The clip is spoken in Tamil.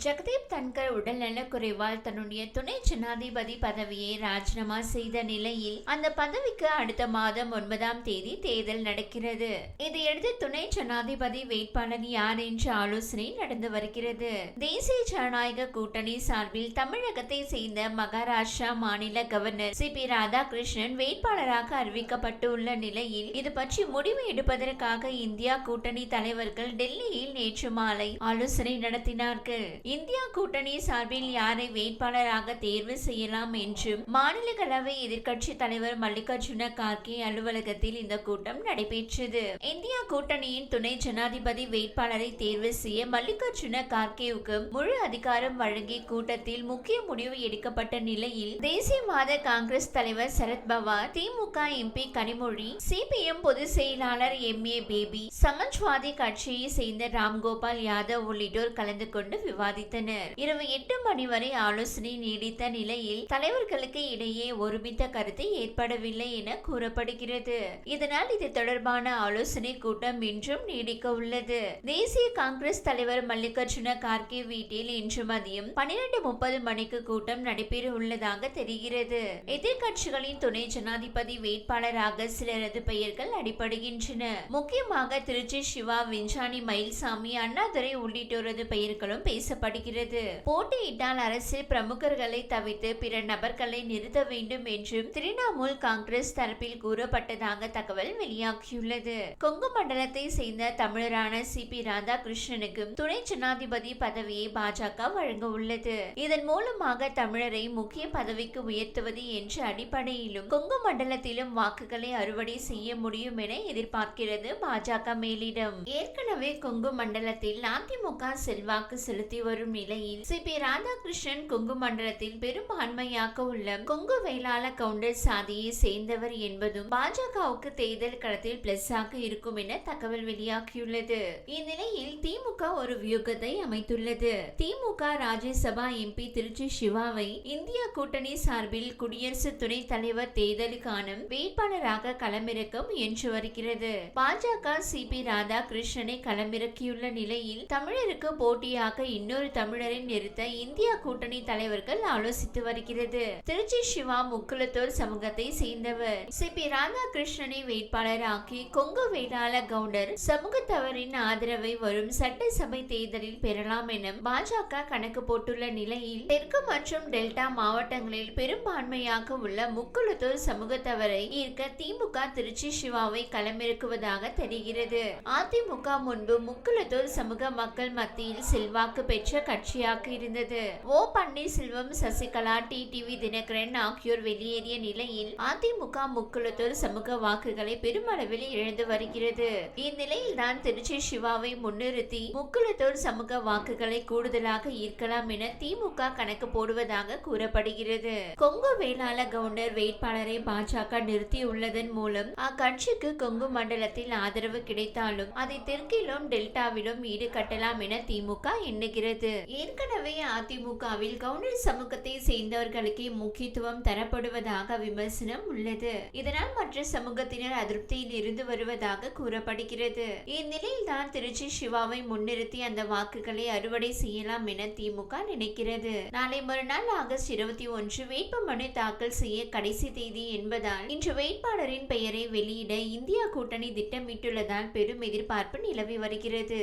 ஜெகதீப் தன்கர் உடல்நலக்குறைவால் தன்னுடைய துணை ஜனாதிபதி பதவியை ராஜினாமா செய்த நிலையில் அந்த பதவிக்கு அடுத்த மாதம் ஒன்பதாம் தேதி தேர்தல் நடக்கிறது. இதையடுத்து துணை ஜனாதிபதி வேட்பாளர் யார் என்ற ஆலோசனை நடந்து வருகிறது. தேசிய ஜனநாயக கூட்டணி சார்பில் தமிழகத்தை சேர்ந்த மகாராஷ்டிரா மாநில கவர்னர் சி பி ராதாகிருஷ்ணன் வேட்பாளராக அறிவிக்கப்பட்டுள்ள நிலையில் இது பற்றி முடிவு எடுப்பதற்காக இந்தியா கூட்டணி தலைவர்கள் டெல்லியில் நேற்று மாலை ஆலோசனை நடத்தினார்கள். இந்தியா கூட்டணி சார்பில் யாரை வேட்பாளராக தேர்வு செய்யலாம் என்றும் மாநிலங்களவை எதிர்க்கட்சி தலைவர் மல்லிகார்ஜுன கார்கே அலுவலகத்தில் இந்த கூட்டம் நடைபெற்றது. இந்தியா கூட்டணியின் துணை ஜனாதிபதி வேட்பாளரை தேர்வு செய்ய மல்லிகார்ஜுன கார்கேவுக்கு முழு அதிகாரம் வழங்கி கூட்டத்தில் முக்கிய முடிவு எடுக்கப்பட்ட நிலையில் தேசியவாத காங்கிரஸ் தலைவர் சரத் பவார் திமுக எம்பி கனிமொழி சிபிஎம் பொதுச் செயலாளர் எம் ஏ பேபி சமாஜ்வாதி கட்சியை சேர்ந்த ராம்கோபால் யாதவ் உள்ளிட்டோர் கலந்து கொண்டு விவாதித்தனர் இரவு எட்டு மணி வரை ஆலோசனை நீடித்த நிலையில் தலைவர்களுக்கு இடையே ஒருமித்த கருத்து ஏற்படவில்லை என கூறப்படுகிறது. இதனால் இது தொடர்பான ஆலோசனை கூட்டம் இன்றும் நீடிக்க உள்ளது. தேசிய காங்கிரஸ் தலைவர் மல்லிகார்ஜுன கார்கே வீட்டில் இன்று மதியம் பன்னிரண்டு முப்பது மணிக்கு கூட்டம் நடைபெற உள்ளதாக தெரிகிறது. எதிர்கட்சிகளின் துணை ஜனாதிபதி வேட்பாளராக சிலரது பெயர்கள் அடிபடுகின்றன. முக்கியமாக திருச்சி சிவா விஞ்சானி மயில்சாமி அண்ணாதுரை உள்ளிட்டோரது பெயர்களும் பேசப்படுகிறது போட்டியிட்டால் அரசியல் பிரமுகர்களை தவிர்த்து பிற நபர்களை நிறுத்த வேண்டும் என்றும் திரிணாமுல் காங்கிரஸ் தரப்பில் கூறப்பட்டதாக தகவல் வெளியாகியுள்ளது. கொங்கு மண்டலத்தை சேர்ந்த தமிழரான சி பி ராதாகிருஷ்ணனுக்கும் துணை ஜனாதிபதி பதவியை பாஜக வழங்க உள்ளது இதன் மூலமாக தமிழரை முக்கிய பதவிக்கு உயர்த்துவது என்ற அடிப்படையிலும் கொங்கு மண்டலத்திலும் வாக்குகளை அறுவடை செய்ய முடியும் என எதிர்பார்க்கிறது பாஜக மேலிடம். ஏற்கனவே கொங்கு மண்டலத்தில் அதிமுக செல்வாக்கு செலுத்தி வரும் நிலையில் சி பி ராதாகிருஷ்ணன் கொங்கு மண்டலத்தில் பெரும்பான்மையாக உள்ள கொங்கு வேளாள கவுண்டர் சாதியை சேர்ந்தவர் என்பதும் பாஜகவுக்கு தேர்தல் களத்தில் பிளஸ் ஆக இருக்கும் என தகவல் வெளியாகியுள்ளது. இந்நிலையில் திமுக ஒரு வியூகத்தை அமைத்துள்ளது. திமுக ராஜ்யசபா எம்பி திருச்சி சிவாவை இந்தியா கூட்டணி சார்பில் குடியரசு துணைத் தலைவர் தேர்தலுக்கான வேட்பாளராக களமிறக்க முயன்று வருகிறது. பாஜக சி பி ராதாகிருஷ்ணனை களமிறக்கியுள்ள நிலையில் தமிழருக்கு போட்டியாக இன்னொரு தமிழரை நிறுத்த இந்தியா கூட்டணி தலைவர்கள் ஆலோசித்து வருகிறது. திருச்சி சிவா முக்குளத்தூர் சமூகத்தை சேர்ந்தவர். சி. பி. ராதாகிருஷ்ணனை வேட்பாளராக்கி கொங்கு வேளாள கவுண்டர் சமூகத்தவரின் ஆதரவை வரும் சட்டசபை தேர்தலில் பெறலாம் என பாஜக கணக்கு போட்டுள்ள நிலையில் தெற்கு மற்றும் டெல்டா மாவட்டங்களில் பெரும்பான்மையாக உள்ள முக்குலத்தோர் சமூகத்தவரை ஈர்க்க திமுக திருச்சி சிவாவை களமிறக்குவதாக தெரிகிறது. அதிமுக முன்பு முக்குலத்தோர் சமூக மக்கள் மத்தியில் செல்வாக்கு பெற்ற பெற்ற கட்சியாக இருந்தது. O Panneerselvam Sasikala T TV Dhinakaran ஆகியோர் வெளியேறிய நிலையில் அதிமுக முக்குளத்தோர் சமூக வாக்குகளை பெருமளவில் இழந்து வருகிறது. இந்நிலையில் தான் திருச்சி சிவாவை முன்னிறுத்தி முக்குளத்தோர் சமூக வாக்குகளை கூடுதலாக ஈர்க்கலாம் என திமுக கணக்கு போடுவதாக கூறப்படுகிறது. கொங்கு வேளாள கவுண்டர் வேட்பாளரை பாஜக நிறுத்தியுள்ளதன் மூலம் அக்கட்சிக்கு கொங்கு மண்டலத்தில் ஆதரவு கிடைத்தாலும் அதை தெற்கிலும் டெல்டாவிலும் ஈடுகட்டலாம் என திமுக எண்ணுகிறது. ஏற்கனவே அதிமுகவில் கவுண்டர் சமூகத்தை சேர்ந்தவர்களுக்கு முக்கியத்துவம் தரப்படுவதாக விமர்சனம் உள்ளது. இதனால் மற்ற சமூகத்தினர் அதிருப்தியில் இருந்து வருவதாக கூறப்படுகிறது. இந்நிலையில் தான் திருச்சி சிவாவை முன்னிறுத்தி அந்த வாக்குகளை அறுவடை செய்யலாம் என திமுக நினைக்கிறது. நாளை மறுநாள் ஆகஸ்ட் இருபத்தி ஒன்று வேட்புமனு தாக்கல் செய்ய கடைசி தேதி என்பதால் இன்று வேட்பாளரின் பெயரை வெளியிட இந்தியா கூட்டணி திட்டமிட்டுள்ளதால் பெரும் எதிர்பார்ப்பு நிலவி வருகிறது.